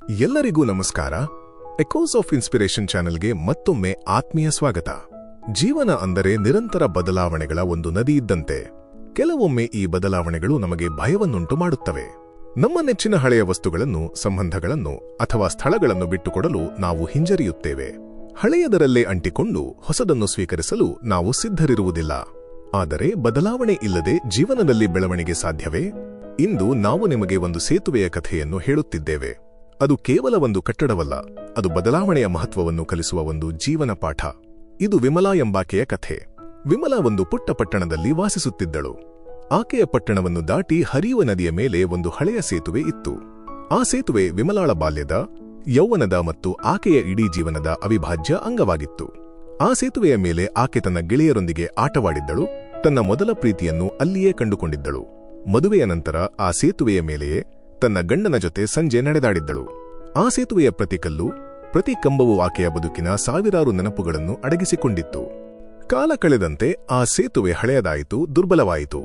ಎಲ್ಲರಿಗೂ ನಮಸ್ಕಾರ. Echoes of inspiration ಚಾನೆಲ್ಗೆ ಮತ್ತೊಮ್ಮೆ ಆತ್ಮೀಯ ಸ್ವಾಗತ. ಜೀವನ ಅಂದರೆ ನಿರಂತರ ಬದಲಾವಣೆಗಳ ಒಂದು ನದಿ ಇದ್ದಂತೆ. ಕೆಲವೊಮ್ಮೆ ಈ ಬದಲಾವಣೆಗಳು ನಮಗೆ ಭಯವನ್ನುಂಟು ಮಾಡುತ್ತವೆ. ನಮ್ಮ ನೆಚ್ಚಿನ ಹಳೆಯ ವಸ್ತುಗಳನ್ನು, ಸಂಬಂಧಗಳನ್ನು ಅಥವಾ ಸ್ಥಳಗಳನ್ನು ಬಿಟ್ಟುಕೊಡಲು ನಾವು ಹಿಂಜರಿಯುತ್ತೇವೆ. ಹಳೆಯದರಲ್ಲೇ ಅಂಟಿಕೊಂಡು ಹೊಸದನ್ನು ಸ್ವೀಕರಿಸಲು ನಾವು ಸಿದ್ಧರಿರುವುದಿಲ್ಲ. ಆದರೆ ಬದಲಾವಣೆ ಇಲ್ಲದೆ ಜೀವನದಲ್ಲಿ ಬೆಳವಣಿಗೆ ಸಾಧ್ಯವೇ? ಇಂದು ನಾವು ನಿಮಗೆ ಒಂದು ಸೇತುವೆಯ ಕಥೆಯನ್ನು ಹೇಳುತ್ತಿದ್ದೇವೆ. ಅದು ಕೇವಲ ಒಂದು ಕಟ್ಟಡವಲ್ಲ, ಅದು ಬದಲಾವಣೆಯ ಮಹತ್ವವನ್ನು ಕಲಿಸುವ ಒಂದು ಜೀವನ ಪಾಠ. ಇದು ವಿಮಲಾ ಎಂಬಾಕೆಯ ಕಥೆ. ವಿಮಲಾ ಒಂದು ಪುಟ್ಟ ಪಟ್ಟಣದಲ್ಲಿ ವಾಸಿಸುತ್ತಿದ್ದಳು. ಆಕೆಯ ಪಟ್ಟಣವನ್ನು ದಾಟಿ ಹರಿಯುವ ನದಿಯ ಮೇಲೆ ಒಂದು ಹಳೆಯ ಸೇತುವೆ ಇತ್ತು. ಆ ಸೇತುವೆ ವಿಮಲಾಳ ಬಾಲ್ಯದ, ಯೌವನದ ಮತ್ತು ಆಕೆಯ ಇಡೀ ಜೀವನದ ಅವಿಭಾಜ್ಯ ಅಂಗವಾಗಿತ್ತು. ಆ ಸೇತುವೆಯ ಮೇಲೆ ಆಕೆ ತನ್ನ ಗೆಳೆಯರೊಂದಿಗೆ ಆಟವಾಡಿದ್ದಳು, ತನ್ನ ಮೊದಲ ಪ್ರೀತಿಯನ್ನು ಅಲ್ಲಿಯೇ ಕಂಡುಕೊಂಡಿದ್ದಳು. ಮದುವೆಯ ನಂತರ ಆ ಸೇತುವೆಯ ಮೇಲೆಯೇ ತನ್ನ ಗಂಡನ ಜೊತೆ ಸಂಜೆ ನಡೆದಾಡಿದ್ದಳು. ಆ ಸೇತುವೆಯ ಪ್ರತಿ ಕಲ್ಲು ಪ್ರತಿ ಕಂಬವು ಆಕೆಯ ಬದುಕಿನ ಸಾವಿರಾರು ನೆನಪುಗಳನ್ನು ಅಡಗಿಸಿಕೊಂಡಿತ್ತು. ಕಾಲ ಕಳೆದಂತೆ ಆ ಸೇತುವೆ ಹಳೆಯದಾಯಿತು, ದುರ್ಬಲವಾಯಿತು.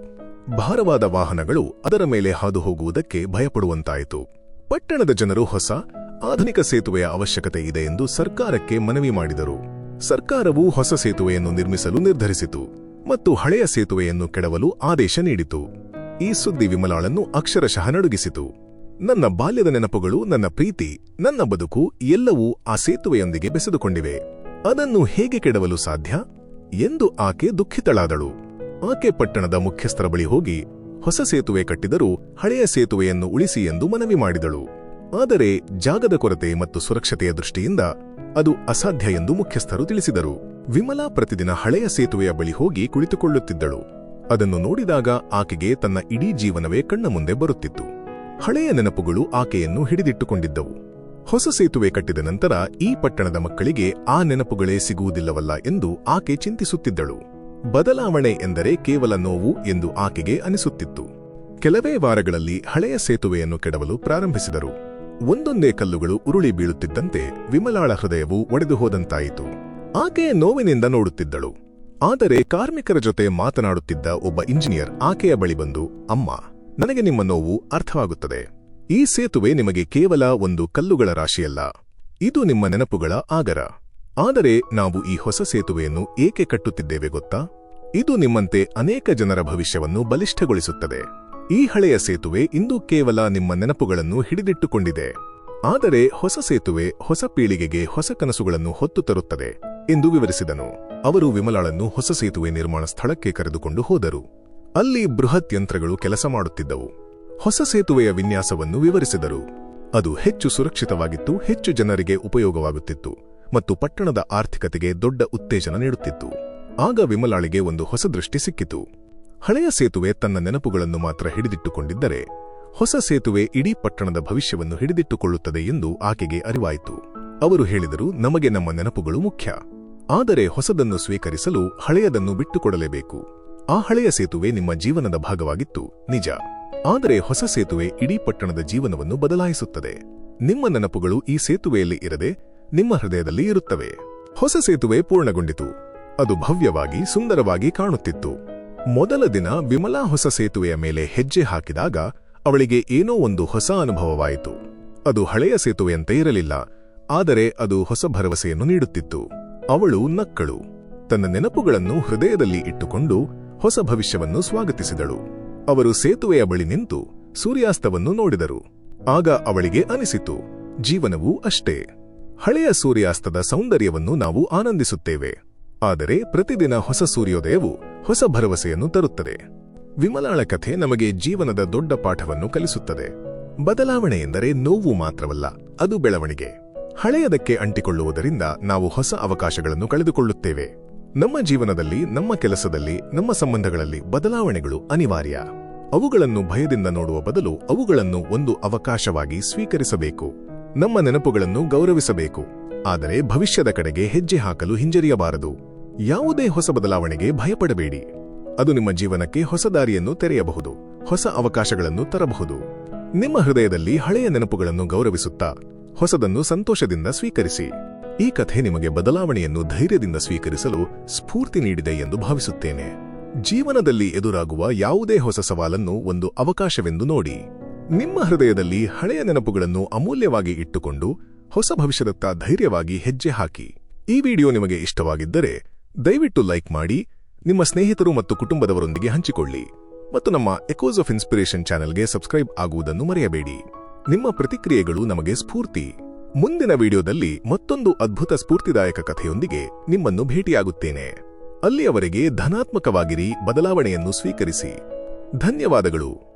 ಭಾರವಾದ ವಾಹನಗಳು ಅದರ ಮೇಲೆ ಹಾದು ಹೋಗುವುದಕ್ಕೆ ಭಯಪಡುವಂತಾಯಿತು. ಪಟ್ಟಣದ ಜನರು ಹೊಸ, ಆಧುನಿಕ ಸೇತುವೆಯ ಅವಶ್ಯಕತೆ ಇದೆ ಎಂದು ಸರ್ಕಾರಕ್ಕೆ ಮನವಿ ಮಾಡಿದರು. ಸರ್ಕಾರವು ಹೊಸ ಸೇತುವೆಯನ್ನು ನಿರ್ಮಿಸಲು ನಿರ್ಧರಿಸಿತು ಮತ್ತು ಹಳೆಯ ಸೇತುವೆಯನ್ನು ಕೆಡವಲು ಆದೇಶ ನೀಡಿತು. ಈ ಸುದ್ದಿ ವಿಮಲಾಳನ್ನು ಅಕ್ಷರಶಃ ನಡುಗಿಸಿತು. ನನ್ನ ಬಾಲ್ಯದ ನೆನಪುಗಳು, ನನ್ನ ಪ್ರೀತಿ, ನನ್ನ ಬದುಕು ಎಲ್ಲವೂ ಆ ಸೇತುವೆಯೊಂದಿಗೆ ಬೆಸೆದುಕೊಂಡಿವೆ. ಅದನ್ನು ಹೇಗೆ ಕೆಡವಲು ಸಾಧ್ಯ? ಎಂದು ಆಕೆ ದುಃಖಿತಳಾದಳು. ಆಕೆ ಪಟ್ಟಣದ ಮುಖ್ಯಸ್ಥರ ಬಳಿ ಹೋಗಿ ಹೊಸ ಸೇತುವೆ ಕಟ್ಟಿದರೂ ಹಳೆಯ ಸೇತುವೆಯನ್ನು ಉಳಿಸಿ ಎಂದು ಮನವಿ ಮಾಡಿದಳು. ಆದರೆ ಜಾಗದ ಕೊರತೆ ಮತ್ತು ಸುರಕ್ಷತೆಯ ದೃಷ್ಟಿಯಿಂದ ಅದು ಅಸಾಧ್ಯ ಎಂದು ಮುಖ್ಯಸ್ಥರು ತಿಳಿಸಿದರು. ವಿಮಲಾ ಪ್ರತಿದಿನ ಹಳೆಯ ಸೇತುವೆಯ ಬಳಿ ಹೋಗಿ ಕುಳಿತುಕೊಳ್ಳುತ್ತಿದ್ದಳು. ಅದನ್ನು ನೋಡಿದಾಗ ಆಕೆಗೆ ತನ್ನ ಇಡೀ ಜೀವನವೇ ಕಣ್ಣ ಮುಂದೆ ಬರುತ್ತಿತ್ತು. ಹಳೆಯ ನೆನಪುಗಳು ಆಕೆಯನ್ನು ಹಿಡಿದಿಟ್ಟುಕೊಂಡಿದ್ದವು. ಹೊಸ ಸೇತುವೆ ಕಟ್ಟಿದ ನಂತರ ಈ ಪಟ್ಟಣದ ಮಕ್ಕಳಿಗೆ ಆ ನೆನಪುಗಳೇ ಸಿಗುವುದಿಲ್ಲವಲ್ಲ ಎಂದು ಆಕೆ ಚಿಂತಿಸುತ್ತಿದ್ದಳು. ಬದಲಾವಣೆ ಎಂದರೆ ಕೇವಲ ನೋವು ಎಂದು ಆಕೆಗೆ ಅನಿಸುತ್ತಿತ್ತು. ಕೆಲವೇ ವಾರಗಳಲ್ಲಿ ಹಳೆಯ ಸೇತುವೆಯನ್ನು ಕೆಡವಲು ಪ್ರಾರಂಭಿಸಿದರು. ಒಂದೊಂದೇ ಕಲ್ಲುಗಳು ಉರುಳಿ ಬೀಳುತ್ತಿದ್ದಂತೆ ವಿಮಲಾಳ ಹೃದಯವು ಒಡೆದು ಹೋದಂತಾಯಿತು. ಆಕೆಯ ನೋವಿನಿಂದ ನೋಡುತ್ತಿದ್ದಳು. ಆದರೆ ಕಾರ್ಮಿಕರ ಜೊತೆ ಮಾತನಾಡುತ್ತಿದ್ದ ಒಬ್ಬ ಇಂಜಿನಿಯರ್ ಆಕೆಯ ಬಳಿ ಬಂದು, ಅಮ್ಮ ನನಗೆ ನಿಮ್ಮ ನೋವು ಅರ್ಥವಾಗುತ್ತದೆ. ಈ ಸೇತುವೆ ನಿಮಗೆ ಕೇವಲ ಒಂದು ಕಲ್ಲುಗಳ ರಾಶಿಯಲ್ಲ. ಇದು ನಿಮ್ಮ ನೆನಪುಗಳ ಆಗರ. ಆದರೆ ನಾವು ಈ ಹೊಸ ಸೇತುವೆಯನ್ನು ಏಕೆ ಕಟ್ಟುತ್ತಿದ್ದೇವೆ ಗೊತ್ತಾ? ಇದು ನಿಮ್ಮಂತೆ ಅನೇಕ ಜನರ ಭವಿಷ್ಯವನ್ನು ಬಲಿಷ್ಠಗೊಳಿಸುತ್ತದೆ. ಈ ಹಳೆಯ ಸೇತುವೆ ಇಂದು ಕೇವಲ ನಿಮ್ಮ ನೆನಪುಗಳನ್ನು ಹಿಡಿದಿಟ್ಟುಕೊಂಡಿದೆ. ಆದರೆ ಹೊಸ ಸೇತುವೆ ಹೊಸ ಪೀಳಿಗೆಗೆ ಹೊಸ ಕನಸುಗಳನ್ನು ಹೊತ್ತು ತರುತ್ತದೆ ಎಂದು ವಿವರಿಸಿದನು. ಅವರು ವಿಮಲಾಳನ್ನು ಹೊಸ ಸೇತುವೆ ನಿರ್ಮಾಣ ಸ್ಥಳಕ್ಕೆ ಕರೆದುಕೊಂಡು ಹೋದರು. ಅಲ್ಲಿ ಬೃಹತ್ ಯಂತ್ರಗಳು ಕೆಲಸ ಮಾಡುತ್ತಿದ್ದವು. ಹೊಸ ಸೇತುವೆಯ ವಿನ್ಯಾಸವನ್ನು ವಿವರಿಸಿದರು. ಅದು ಹೆಚ್ಚು ಸುರಕ್ಷಿತವಾಗಿತ್ತು, ಹೆಚ್ಚು ಜನರಿಗೆ ಉಪಯೋಗವಾಗುತ್ತಿತ್ತು ಮತ್ತು ಪಟ್ಟಣದ ಆರ್ಥಿಕತೆಗೆ ದೊಡ್ಡ ಉತ್ತೇಜನ ನೀಡುತ್ತಿತ್ತು. ಆಗ ವಿಮಲಾಳಿಗೆ ಒಂದು ಹೊಸ ದೃಷ್ಟಿ ಸಿಕ್ಕಿತು. ಹಳೆಯ ಸೇತುವೆ ತನ್ನ ನೆನಪುಗಳನ್ನು ಮಾತ್ರ ಹಿಡಿದಿಟ್ಟುಕೊಂಡಿದ್ದರೆ, ಹೊಸ ಸೇತುವೆ ಇಡೀ ಪಟ್ಟಣದ ಭವಿಷ್ಯವನ್ನು ಹಿಡಿದಿಟ್ಟುಕೊಳ್ಳುತ್ತದೆ ಎಂದು ಆಕೆಗೆ ಅರಿವಾಯಿತು. ಅವರು ಹೇಳಿದರು, ನಮಗೆ ನಮ್ಮ ನೆನಪುಗಳು ಮುಖ್ಯ. ಆದರೆ ಹೊಸದನ್ನು ಸ್ವೀಕರಿಸಲು ಹಳೆಯದನ್ನು ಬಿಟ್ಟುಕೊಡಲೇಬೇಕು. ಆ ಹಳೆಯ ಸೇತುವೆ ನಿಮ್ಮ ಜೀವನದ ಭಾಗವಾಗಿತ್ತು, ನಿಜ. ಆದರೆ ಹೊಸ ಸೇತುವೆ ಇಡೀ ಪಟ್ಟಣದ ಜೀವನವನ್ನು ಬದಲಾಯಿಸುತ್ತದೆ. ನಿಮ್ಮ ನೆನಪುಗಳು ಈ ಸೇತುವೆಯಲ್ಲಿ ಇರದೆ, ನಿಮ್ಮ ಹೃದಯದಲ್ಲಿ ಇರುತ್ತವೆ. ಹೊಸ ಸೇತುವೆ ಪೂರ್ಣಗೊಂಡಿತು. ಅದು ಭವ್ಯವಾಗಿ, ಸುಂದರವಾಗಿ ಕಾಣುತ್ತಿತ್ತು. ಮೊದಲ ದಿನ ವಿಮಲಾ ಹೊಸ ಸೇತುವೆಯ ಮೇಲೆ ಹೆಜ್ಜೆ ಹಾಕಿದಾಗ ಅವಳಿಗೆ ಏನೋ ಒಂದು ಹೊಸ ಅನುಭವವಾಯಿತು. ಅದು ಹಳೆಯ ಸೇತುವೆಯಂತೆ ಇರಲಿಲ್ಲ, ಆದರೆ ಅದು ಹೊಸ ಭರವಸೆಯನ್ನು ನೀಡುತ್ತಿತ್ತು. ಅವಳು ನಕ್ಕಳು. ತನ್ನ ನೆನಪುಗಳನ್ನು ಹೃದಯದಲ್ಲಿ ಇಟ್ಟುಕೊಂಡು ಹೊಸ ಭವಿಷ್ಯವನ್ನು ಸ್ವಾಗತಿಸಿದಳು. ಅವರು ಸೇತುವೆಯ ಬಳಿ ನಿಂತು ಸೂರ್ಯಾಸ್ತವನ್ನು ನೋಡಿದರು. ಆಗ ಅವಳಿಗೆ ಅನಿಸಿತು, ಜೀವನವೂ ಅಷ್ಟೇ. ಹಳೆಯ ಸೂರ್ಯಾಸ್ತದ ಸೌಂದರ್ಯವನ್ನು ನಾವು ಆನಂದಿಸುತ್ತೇವೆ. ಆದರೆ ಪ್ರತಿದಿನ ಹೊಸ ಸೂರ್ಯೋದಯವು ಹೊಸ ಭರವಸೆಯನ್ನು ತರುತ್ತದೆ. ವಿಮಲಾಳ ಕಥೆ ನಮಗೆ ಜೀವನದ ದೊಡ್ಡ ಪಾಠವನ್ನು ಕಲಿಸುತ್ತದೆ. ಬದಲಾವಣೆ ಎಂದರೆ ನೋವು ಮಾತ್ರವಲ್ಲ, ಅದು ಬೆಳವಣಿಗೆ. ಹಳೆಯದಕ್ಕೆ ಅಂಟಿಕೊಳ್ಳುವುದರಿಂದ ನಾವು ಹೊಸ ಅವಕಾಶಗಳನ್ನು ಕಳೆದುಕೊಳ್ಳುತ್ತೇವೆ. ನಮ್ಮ ಜೀವನದಲ್ಲಿ, ನಮ್ಮ ಕೆಲಸದಲ್ಲಿ, ನಮ್ಮ ಸಂಬಂಧಗಳಲ್ಲಿ ಬದಲಾವಣೆಗಳು ಅನಿವಾರ್ಯ. ಅವುಗಳನ್ನು ಭಯದಿಂದ ನೋಡುವ ಬದಲು ಅವುಗಳನ್ನು ಒಂದು ಅವಕಾಶವಾಗಿ ಸ್ವೀಕರಿಸಬೇಕು. ನಮ್ಮ ನೆನಪುಗಳನ್ನು ಗೌರವಿಸಬೇಕು. ಆದರೆ ಭವಿಷ್ಯದ ಕಡೆಗೆ ಹೆಜ್ಜೆ ಹಾಕಲು ಹಿಂಜರಿಯಬಾರದು. ಯಾವುದೇ ಹೊಸ ಬದಲಾವಣೆಗೆ ಭಯಪಡಬೇಡಿ. ಅದು ನಿಮ್ಮ ಜೀವನಕ್ಕೆ ಹೊಸ ದಾರಿಯನ್ನು ತೆರೆಯಬಹುದು. ಹೊಸ ಅವಕಾಶಗಳನ್ನು ತರಬಹುದು. ನಿಮ್ಮ ಹೃದಯದಲ್ಲಿ ಹಳೆಯ ನೆನಪುಗಳನ್ನು ಗೌರವಿಸುತ್ತಾ, ಹೊಸದನ್ನು ಸಂತೋಷದಿಂದ ಸ್ವೀಕರಿಸಿ. ಈ ಕಥೆ ನಿಮಗೆ ಬದಲಾವಣೆಯನ್ನು ಧೈರ್ಯದಿಂದ ಸ್ವೀಕರಿಸಲು ಸ್ಫೂರ್ತಿ ನೀಡಿದೆ ಎಂದು ಭಾವಿಸುತ್ತೇನೆ. ಜೀವನದಲ್ಲಿ ಎದುರಾಗುವ ಯಾವುದೇ ಹೊಸ ಸವಾಲನ್ನು ಒಂದು ಅವಕಾಶವೆಂದು ನೋಡಿ. ನಿಮ್ಮ ಹೃದಯದಲ್ಲಿ ಹಳೆಯ ನೆನಪುಗಳನ್ನು ಅಮೂಲ್ಯವಾಗಿ ಇಟ್ಟುಕೊಂಡು ಹೊಸ ಭವಿಷ್ಯದತ್ತ ಧೈರ್ಯವಾಗಿ ಹೆಜ್ಜೆ ಹಾಕಿ. ಈ ವಿಡಿಯೋ ನಿಮಗೆ ಇಷ್ಟವಾಗಿದ್ದರೆ ದಯವಿಟ್ಟು ಲೈಕ್ ಮಾಡಿ, ನಿಮ್ಮ ಸ್ನೇಹಿತರು ಮತ್ತು ಕುಟುಂಬದವರೊಂದಿಗೆ ಹಂಚಿಕೊಳ್ಳಿ ಮತ್ತು ನಮ್ಮ ಎಕೋಸ್ ಆಫ್ ಇನ್ಸ್ಪಿರೇಷನ್ ಚಾನೆಲ್ಗೆ ಸಬ್ಸ್ಕ್ರೈಬ್ ಆಗುವುದನ್ನು ಮರೆಯಬೇಡಿ. ನಿಮ್ಮ ಪ್ರತಿಕ್ರಿಯೆಗಳು ನಮಗೆ ಸ್ಫೂರ್ತಿ ಮುಂದಿನ ವಿಡಿಯೋದಲ್ಲಿ ಮತ್ತೊಂದು ಅದ್ಭುತ ಸ್ಫೂರ್ತಿದಾಯಕ ಕಥೆಯೊಂದಿಗೆ ನಿಮ್ಮನ್ನು ಭೇಟಿಯಾಗುತ್ತೇನೆ. ಅಲ್ಲಿಯವರೆಗೆ ಧನಾತ್ಮಕವಾಗಿರಿ ಬದಲಾವಣೆಯನ್ನು ಸ್ವೀಕರಿಸಿ. ಧನ್ಯವಾದಗಳು.